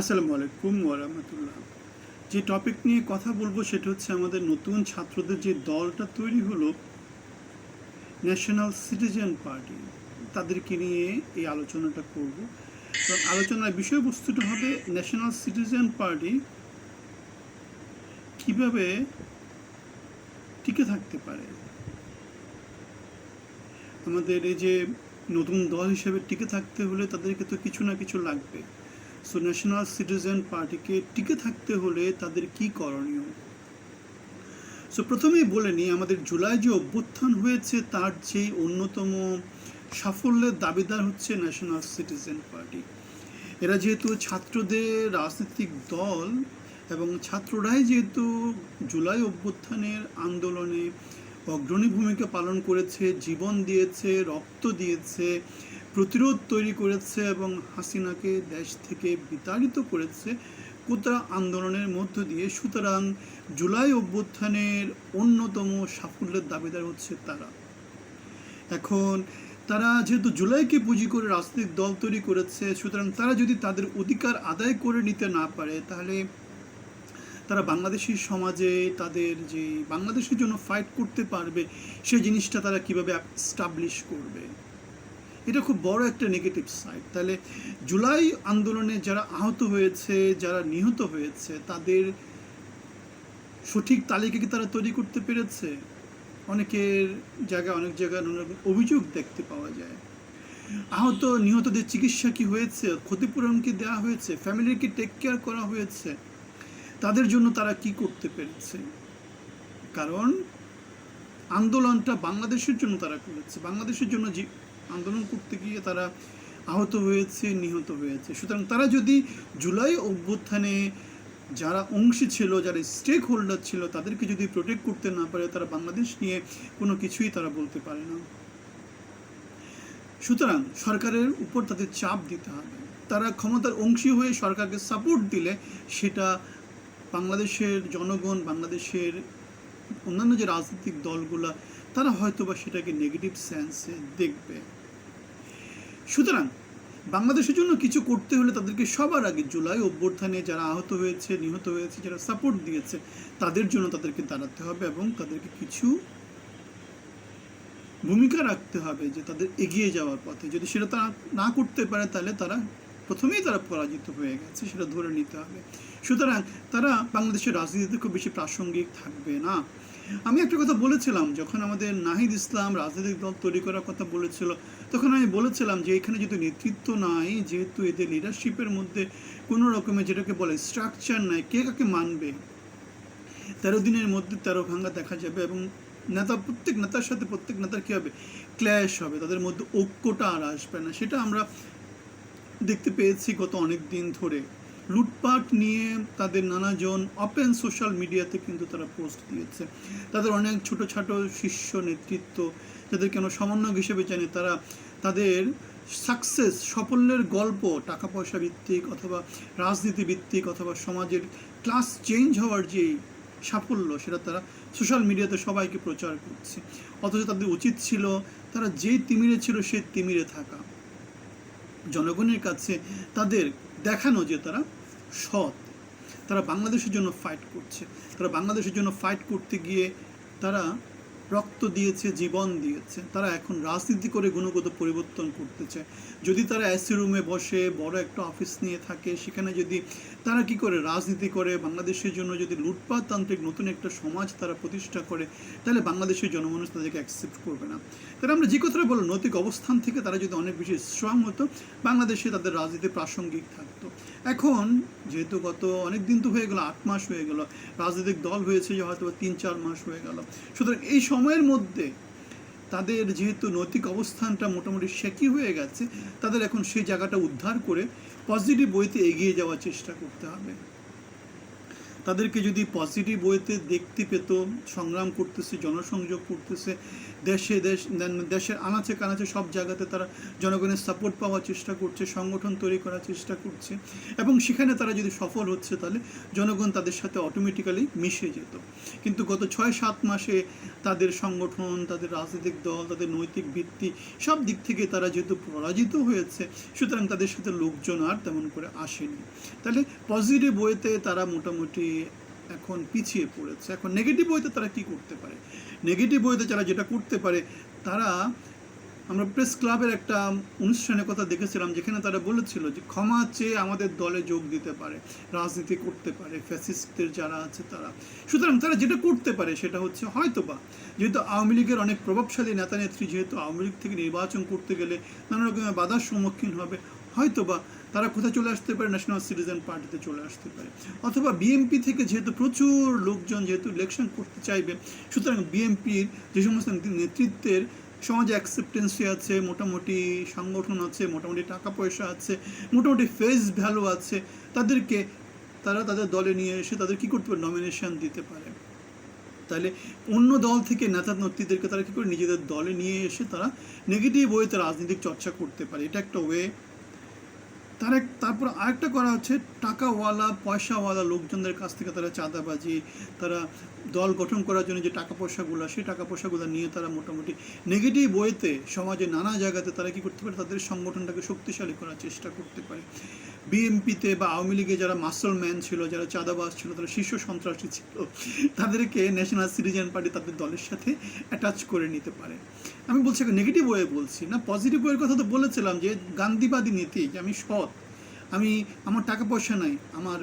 আসসালামু আলাইকুম ওরহমতুল্লাহ যে টপিক নিয়ে কথা বলব সেটা হচ্ছে আমাদের নতুন ছাত্রদের যে দলটা তৈরি হলো ন্যাশনাল সিটিজেন পার্টি তাদেরকে নিয়ে এই আলোচনাটা করব। তো আলোচনার বিষয়বস্তুটা হবে ন্যাশনাল সিটিজেন পার্টি কীভাবে টিকে থাকতে পারে। আমাদের এই যে নতুন দল হিসেবে টিকে থাকতে হলে তাদেরকে তো কিছু না কিছু লাগবে। সো ন্যাশনাল সিটিজেন পার্টিকে টিকে থাকতে হলে তাদের কি করণীয়? সো প্রথমেই বলে নিই, আমাদের জুলাই যে অভ্যুত্থান হয়েছে, তার যে অন্যতম সাফল্যের দাবিদার হচ্ছে ন্যাশনাল সিটিজেন পার্টি এরা যেহেতু ছাত্রদের রাজনৈতিক দল এবং ছাত্ররাই যেহেতু জুলাই অভ্যুত্থানের আন্দোলনে অগ্রণী ভূমিকা পালন করেছে, জীবন দিয়েছে, রক্ত দিয়েছে প্রতিরোধ তৈরি করেছে এবং হাসিনাকে দেশ থেকে বিতাড়িত করেছে কোটা আন্দোলনের মধ্য দিয়ে। সুতরাং জুলাই অভ্যুত্থানের অন্যতম সাফল্যের দাবিদার হচ্ছে তারা। এখন তারা যেহেতু জুলাইকে পুঁজি করে রাজনৈতিক দল তৈরি করেছে, সুতরাং তারা যদি তাদের অধিকার আদায় করে নিতে না পারে, তাহলে তারা বাংলাদেশি সমাজে তাদের যে বাংলাদেশের জন্য ফাইট করতে পারবে সেই জিনিসটা তারা কীভাবে স্টাবলিশ করবে? এটা খুব বড় একটা নেগেটিভ সাইড তাহলে জুলাই আন্দোলনে যারা আহত হয়েছে, যারা নিহত হয়েছে, তাদের সঠিক তালিকা কি তারা তৈরি করতে পেরেছে? অনেকের জায়গায় অনেক জায়গায় অনেক অভিযোগ দেখতে পাওয়া যায়। আহত, নিহতদের চিকিৎসা কি হয়েছে? ক্ষতিপূরণ কি দেওয়া হয়েছে? ফ্যামিলিকে টেক কেয়ার করা হয়েছে? তাদের জন্য তারা কি করতে পেরেছে? কারণ আন্দোলনটা বাংলাদেশের জন্য তারা করেছে। বাংলাদেশের জন্য আন্দোলন করতে গিয়ে তারা আহত হয়েছে, নিহত হয়েছে। সুতরাং তারা যদি জুলাই অভ্যুত্থানে যারা অংশী ছিল, যারা স্টেক হোল্ডার ছিল, তাদেরকে যদি প্রোটেক্ট করতে না পারে, তারা বাংলাদেশ নিয়ে কোনো কিছুই তারা বলতে পারে না। সুতরাং সরকারের উপর তাদের চাপ দিতে হবে। তারা ক্ষমতার অংশী হয়ে সরকারকে সাপোর্ট দিলে সেটা বাংলাদেশের জনগণ, বাংলাদেশের অন্যান্য যে রাজনৈতিক দলগুলা তারা হয়তো বা সেটাকে নেগেটিভ সেন্সে দেখবে। সুতরাং বাংলাদেশের জন্য কিছু করতে হলে তাদেরকে সবার আগে জুলাই অভ্যর্থানে যারা আহত হয়েছে, নিহত হয়েছে, যারা সাপোর্ট দিয়েছে, তাদের জন্য তাদেরকে দাঁড়াতে হবে এবং তাদেরকে কিছু ভূমিকা রাখতে হবে যে তাদের এগিয়ে যাওয়ার পথে। যদি সেটা তারা না করতে পারে, তাহলে তারা প্রথমেই তারা পরাজিত হয়ে গেছে, সেটা ধরে নিতে হবে। সুতরাং তারা বাংলাদেশের রাজনীতিতে খুব বেশি প্রাসঙ্গিক থাকবে না। আমি একটা কথা বলেছিলাম, যখন আমাদের নাহিদ ইসলাম রাজনৈতিক দল তৈরি করার কথা বলেছিল, তখন আমি বলেছিলাম যে এখানে যেহেতু নেতৃত্ব নাই, যেহেতু এদের লিডারশিপের মধ্যে কোনো রকমের যেটাকে বলে স্ট্রাকচার নাই, কে কাকে মানবে? তেরো দিনের মধ্যে তেরো ভাঙ্গা দেখা যাবে এবং নেতা, প্রত্যেক নেতার সাথে প্রত্যেক নেতার কী হবে? ক্ল্যাশ হবে, তাদের মধ্যে ঐক্যটা আর আসবে না। সেটা আমরা দেখতে পেয়েছি গত অনেক দিন ধরে। লুটপাট নিয়ে তাদের নানাজন ওপেন সোশ্যাল মিডিয়াতে কিন্তু তারা পোস্ট দিয়েছে। তাদের অনেক ছোট ছোট শীর্ষ নেতৃত্ব যাদেরকে আমরা সমন্বয়ক হিসেবে জানি, তারা তাদের সাকসেস সাফল্যের গল্প টাকা পয়সা ভিত্তিক অথবা রাজনীতি ভিত্তিক অথবা সমাজের ক্লাস চেঞ্জ হওয়ার যে সাফল্য, সেটা তারা সোশ্যাল মিডিয়াতে সবাইকে প্রচার করছে। অথচ তাদের উচিত ছিল তারা যে তিমিরে ছিল, সেই তিমিরে থাকা। জনগণের কাছে তাদের দেখানো যে তারা সৎ, তারা বাংলাদেশের জন্য ফাইট করছে। তারা বাংলাদেশের জন্য ফাইট করতে গিয়ে তারা রক্ত দিয়েছে, জীবন দিয়েছে, তারা এখন রাজনীতি করে গুণগত পরিবর্তন করতে চায় যদি তারা এসি রুমে বসে বড় একটা অফিস নিয়ে থাকে, সেখানে যদি তারা কি করে রাজনীতি করে, বাংলাদেশের জন্য যদি লুটপাট তান্ত্রিক নতুন একটা সমাজ তারা প্রতিষ্ঠা করে, তাহলে বাংলাদেশের জনমানুষ তাদেরকে অ্যাকসেপ্ট করবে না। তাহলে আমরা যে কথাটা বলো নৈতিক অবস্থান থেকে তারা যদি অনেক বেশি স্ট্রং হতো, বাংলাদেশে তাদের রাজনীতি প্রাসঙ্গিক থাকতো। এখন যেহেতু গত অনেক দিন তো হয়ে গেল, আট মাস হয়ে গেল, রাজনৈতিক দল হয়েছে যে হয়তো তিন চার মাস হয়ে গেল। সুতরাং এই সময়ের মধ্যে তাদের যেহেতু নৈতিক অবস্থানটা মোটামুটি শেকি হয়ে গেছে, তাদের এখন সেই জায়গাটা উদ্ধার করে পজিটিভ বইতে এগিয়ে যাওয়ার চেষ্টা করতে হবে। তাদেরকে যদি পজিটিভ বইতে দেখতে পেত, সংগ্রাম করতেছে, জনসংযোগ করতেছে দেশে, দেশ দেশের আনাচে কানাচে সব জায়গাতে তারা জনগণের সাপোর্ট পাওয়ার চেষ্টা করছে, সংগঠন তৈরি করার চেষ্টা করছে এবং সেখানে তারা যদি সফল হচ্ছে তাহলে জনগণ তাদের সাথে অটোমেটিক্যালি মিশে যেত। কিন্তু গত ছয়, সাত মাসে তাদের সংগঠন, তাদের রাজনৈতিক দল, তাদের নৈতিক ভিত্তি সব দিক থেকে তারা যেহেতু পরাজিত হয়েছে, সুতরাং তাদের সাথে লোকজন আর তেমন করে আসেনি। তাহলে পজিটিভ ওয়েতে তারা মোটামুটি এখন পিছিয়ে পড়েছে। এখন নেগেটিভ ওয়েতে তারা কি করতে পারে? নেগেটিভ ওয়েতে যারা যেটা করতে পারে, তারা, আমরা প্রেস ক্লাবের একটা অনুষ্ঠানের কথা দেখেছিলাম, যেখানে তারা বলেছিল যে ক্ষমা চেয়ে আমাদের দলে যোগ দিতে পারে, রাজনীতি করতে পারে ফ্যাসিস্টদের যারা আছে তারা। সুতরাং তারা যেটা করতে পারে সেটা হচ্ছে হয়তোবা, যেহেতু আওয়ামী লীগের অনেক প্রভাবশালী নেতা নেত্রী যেহেতু আওয়ামী লীগ থেকে নির্বাচন করতে গেলে নানা রকমের বাধার সম্মুখীন হবে, হয়তোবা তারা কোথায় চলে আসতে পারে? ন্যাশনাল সিটিজেন পার্টিতে চলে আসতে পারে। অথবা বিএমপি থেকে যেহেতু প্রচুর লোকজন যেহেতু ইলেকশন করতে চাইবে, সুতরাং বিএমপির যে সমস্ত নেতৃত্বের সমাজে অ্যাকসেপ্টেন্সি আছে, মোটামুটি সংগঠন আছে, মোটামুটি টাকা পয়সা আছে, মোটামুটি ফেস ভ্যালু আছে, তাদেরকে তারা তাদের দলে নিয়ে এসে তাদের কী করতে পারে? নমিনেশন দিতে পারে। তাহলে অন্য দল থেকে নেতা নেত্রীদেরকে তারা কী করে? নিজেদের দলে নিয়ে এসে তারা নেগেটিভ ওয়েতে রাজনৈতিক চর্চা করতে পারে। এটা একটা ওয়ে তার তারপর আরেকটা করা হচ্ছে, টাকাওয়ালা, পয়সাওয়ালা লোকজনদের কাছ থেকে তারা চাঁদাবাজি, তারা দল গঠন করার জন্য যে টাকা পয়সাগুলো সেই টাকা পয়সাগুলো নিয়ে তারা মোটামুটি নেগেটিভ ওয়েতে সমাজে নানা জায়গাতে তারা কি করতে পারে? তাদের সংগঠনটাকে শক্তিশালী করার চেষ্টা করতে পারে। বিএমপিতে বা আওয়ামী লীগে যারা মাসল ম্যান ছিল, যারা চাঁদাবাজ ছিল, তারা শীর্ষ সন্ত্রাসী ছিল, তাদেরকে ন্যাশনাল সিটিজেন পার্টি তাদের দলের সাথে অ্যাটাচ করে নিতে পারে। আমি বলছি নেগেটিভ ওয়ে বলছি না? পজিটিভ ওয়ের কথা তো বলেছিলাম যে, গান্ধীবাদী নীতি, যে আমি সৎ আমি, আমার টাকা পয়সা নাই, আমার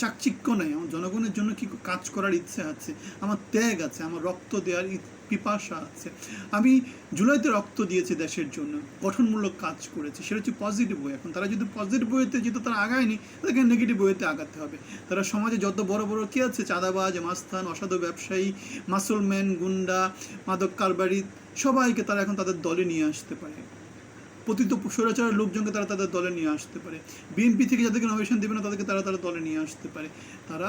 চাকচিক্য নাই, আমার জনগণের জন্য কি কাজ করার ইচ্ছে আছে, আমার ত্যাগ আছে, আমার রক্ত দেওয়ার পিপাসা আছে। আমি জুলাইতে রক্ত দিয়েছি দেশের জন্য, গঠনমূলক কাজ করেছি, সেটা হচ্ছে পজিটিভ ওয়ে এখন তারা যদি পজিটিভ ওয়েতে যেহেতু তারা আগায়নি, তাদেরকে নেগেটিভ ওয়েতে আগাতে হবে। তারা সমাজে যত বড় বড় কী আছে, চাঁদাবাজ, মাস্তান, অসাধু ব্যবসায়ী মাসলম্যান গুন্ডা, মাদক কারবারি, সবাইকে তারা এখন তাদের দলে নিয়ে আসতে পারে। পতিত স্বৈরাচারের লোকজনকে তারা তাদের দলে নিয়ে আসতে পারে। বিএনপি থেকে যাদেরকে নমিনেশন দেবে না, তাদেরকে তারা তারা দলে নিয়ে আসতে পারে। তারা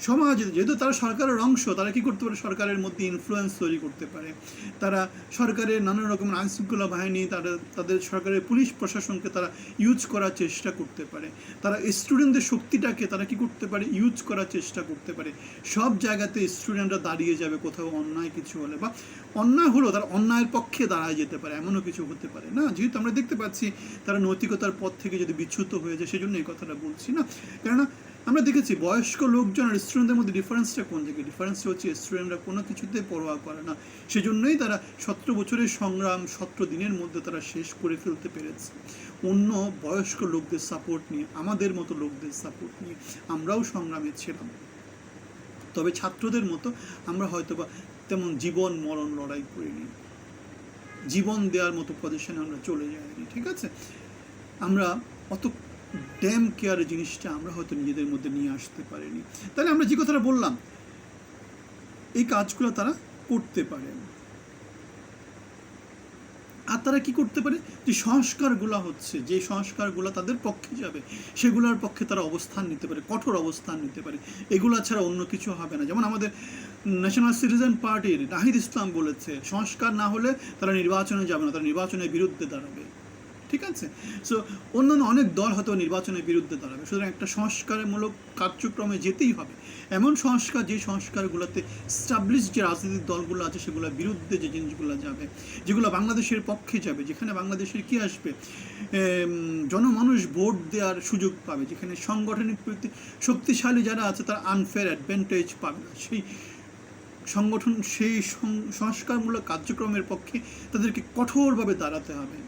সমাজে, যেহেতু তারা সরকারের অংশ, তারা কি করতে পারে? সরকারের মধ্যে ইনফ্লুয়েন্স তৈরি করতে পারে। তারা সরকারের নানা রকমের আইন শৃঙ্খলা বাহিনী, তারা, তাদের সরকারের পুলিশ প্রশাসনকে তারা ইউজ করার চেষ্টা করতে পারে। তারা স্টুডেন্টদের শক্তিটাকে তারা কি করতে পারে? ইউজ করার চেষ্টা করতে পারে। সব জায়গাতে স্টুডেন্টরা দাঁড়িয়ে যাবে, কোথাও অন্যায় কিছু হলে বা অন্যায় হলো তারা অন্যায়ের পক্ষে দাঁড়ায় যেতে পারে, এমনও কিছু হতে পারে না। যেহেতু আমরা দেখতে পাচ্ছি, তারা নৈতিকতার পথ থেকে যদি বিচ্যুত হয়ে যায়, সেজন্য এই কথাটা বলছি না। কেননা আমরা দেখেছি বয়স্ক লোকজন আর স্টুডেন্টদের মধ্যে ডিফারেন্সটা কোন জায়গায় ডিফারেন্সটা হচ্ছে স্টুডেন্টরা কোনো কিছুতে পরোয়া করে না। সেজন্যই তারা সতেরো বছরের সংগ্রাম সতেরো দিনের মধ্যে তারা শেষ করে ফেলতে পেরেছে। অন্য বয়স্ক লোকদের সাপোর্ট নিয়ে, আমাদের মতো লোকদের সাপোর্ট নিয়ে আমরাও সংগ্রামে ছিলাম। তবে ছাত্রদের মতো আমরা হয়তোবা তেমন জীবন মরণ লড়াই করিনি। জীবন দেওয়ার মতো পজিশনে আমরা চলে যাইনি, ঠিক আছে? আমরা অত ড্যাম কেয়ার জিনিসটা আমরা হয়তো নিজেদের মধ্যে নিয়ে আসতে পারিনি। তাহলে আমরা যে কথাটা বললাম, এই কাজগুলো তারা করতে পারে। আর তারা কি করতে পারে? যে সংস্কারগুলো হচ্ছে, যে সংস্কারগুলো তাদের পক্ষে যাবে, সেগুলোর পক্ষে তারা অবস্থান নিতে পারে, কঠোর অবস্থান নিতে পারে। এগুলো ছাড়া অন্য কিছু হবে না। যেমন আমাদের ন্যাশনাল সিটিজেন পার্টির নাহিদ ইসলাম বলেছে, সংস্কার না হলে তারা নির্বাচনে যাবে না, তারা নির্বাচনের বিরুদ্ধে দাঁড়াবে। ঠিক আছে? সো অন্যান্য অনেক দল হয়তো নির্বাচনের বিরুদ্ধে দাঁড়াবে। সুতরাং একটা সংস্কারমূলক কার্যক্রমে যেতেই হবে। এমন সংস্কার, যে সংস্কারগুলোতে স্টাবলিশ যে রাজনৈতিক দলগুলো আছে, সেগুলোর বিরুদ্ধে যে জিনিসগুলো যাবে, যেগুলো বাংলাদেশের পক্ষে যাবে, যেখানে বাংলাদেশের কি আসবে? জনমানুষ ভোট দেওয়ার সুযোগ পাবে, যেখানে সাংগঠনিক শক্তিশালী যারা আছে, তারা আনফেয়ার অ্যাডভান্টেজ পাবে না। সেই সংগঠন, সেই সংস্কারমূলক কার্যক্রমের পক্ষে তাদেরকে কঠোরভাবে দাঁড়াতে হবে।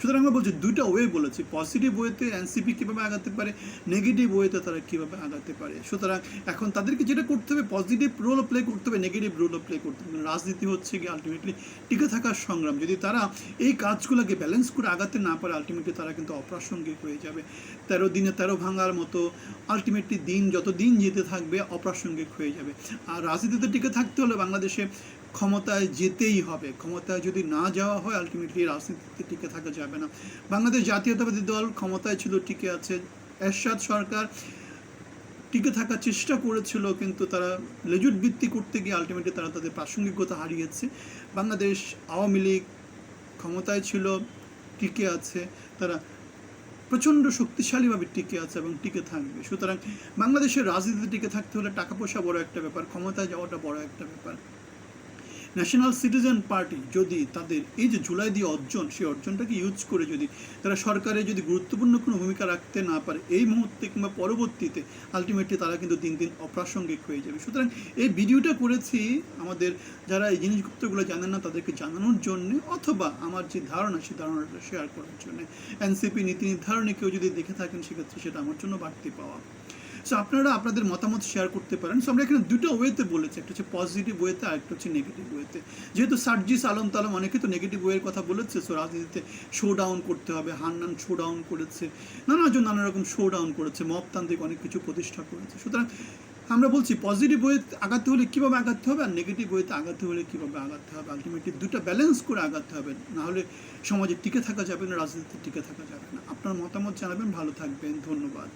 সুতরাং আমরা বলছি দুইটা ওয়ে বলেছি। পজিটিভ ওয়েতে এনসিপি কীভাবে আগাতে পারে নেগেটিভ ওয়েতে তারা কীভাবে আগাতে পারে। সুতরাং এখন তাদেরকে যেটা করতে হবে পজিটিভ রোল প্লে করতে হবে নেগেটিভ রোল প্লে করতে হবে। রাজনীতি হচ্ছে কি আলটিমেটলি টিকে থাকার সংগ্রাম। যদি তারা এই কাজগুলোকে ব্যালেন্স করে আগাতে না পারে আলটিমেটলি তারা কিন্তু অপ্রাসঙ্গিক হয়ে যাবে। তেরো দিনে তেরো ভাঙার মতো আলটিমেটলি দিন যত দিন যেতে থাকবে, অপ্রাসঙ্গিক হয়ে যাবে। আর রাজনীতিতে টিকে থাকতে হলে বাংলাদেশে ক্ষমতায় যেতেই হবে। ক্ষমতায় যদি না যাওয়া হয় আলটিমেটলি রাজনীতিতে টিকে থাকা যাবে না। বাংলাদেশ জাতীয়তাবাদী দল ক্ষমতায় ছিল, টিকে আছে। এরশাদ সরকার টিকে থাকার চেষ্টা করেছিল, কিন্তু তারা লেজুট ভিত্তি করতে গিয়ে আলটিমেটলি তারা তাদের প্রাসঙ্গিকতা হারিয়েছে। বাংলাদেশ আওয়ামী লীগ ক্ষমতায় ছিল, টিকে আছে। তারা প্রচণ্ড শক্তিশালীভাবে টিকে আছে এবং টিকে থাকবে। সুতরাং বাংলাদেশের রাজনীতিতে টিকে থাকতে হলে টাকা পয়সা বড় একটা ব্যাপার, ক্ষমতায় যাওয়াটা বড় একটা ব্যাপার। ন্যাশনাল সিটিজেন পার্টি যদি তাদের এই যে জুলাই দিয়ে অর্জন, সেই অর্জনটাকে ইউজ করে যদি তারা সরকারে যদি গুরুত্বপূর্ণ কোনো ভূমিকা রাখতে না পারে, এই মুহূর্তে কিংবা পরবর্তীতে আলটিমেটলি তারা কিন্তু দিন দিন অপ্রাসঙ্গিক হয়ে যাবে। সুতরাং এই ভিডিওটা করেছি আমাদের যারা এই জিনিসগুলো জানেন না, তাদেরকে জানানোর জন্য অথবা আমার যে ধারণা, সেই ধারণাটা শেয়ার করার জন্য। এনসিপি নীতি নির্ধারণে কেউ যদি দেখে থাকেন, সেক্ষেত্রে সেটা আমার জন্য বাড়তি পাওয়া। সো আপনারা আপনাদের মতামত শেয়ার করতে পারেন। সো আমরা এখানে দুটো ওয়েতে বলেছি, একটা হচ্ছে পজিটিভ ওয়েতে আর একটা হচ্ছে নেগেটিভ ওয়েতে যেহেতু সার্জিস আলম তালম অনেকে তো নেগেটিভ ওয়ের কথা বলেছে সো রাজনীতিতে শো ডাউন করতে হবে, হান্নান শো ডাউন করেছে, নানাজন নানা রকম শো ডাউন করেছে মপতান্ত্রিক অনেক কিছু প্রতিষ্ঠা করেছে। সুতরাং আমরা বলছি পজিটিভ ওয়েতে আগাতে হলে কীভাবে আগাতে হবে আর নেগেটিভ ওয়েতে আগাতে হলে কীভাবে আগাতে হবে? আলটিমেটলি দুটো ব্যালেন্স করে আগাতে হবে, না হলে সমাজে টিকে থাকা যাবে না, রাজনীতিতে টিকে থাকা যাবে না। আপনার মতামত জানাবেন, ভালো থাকবেন, ধন্যবাদ।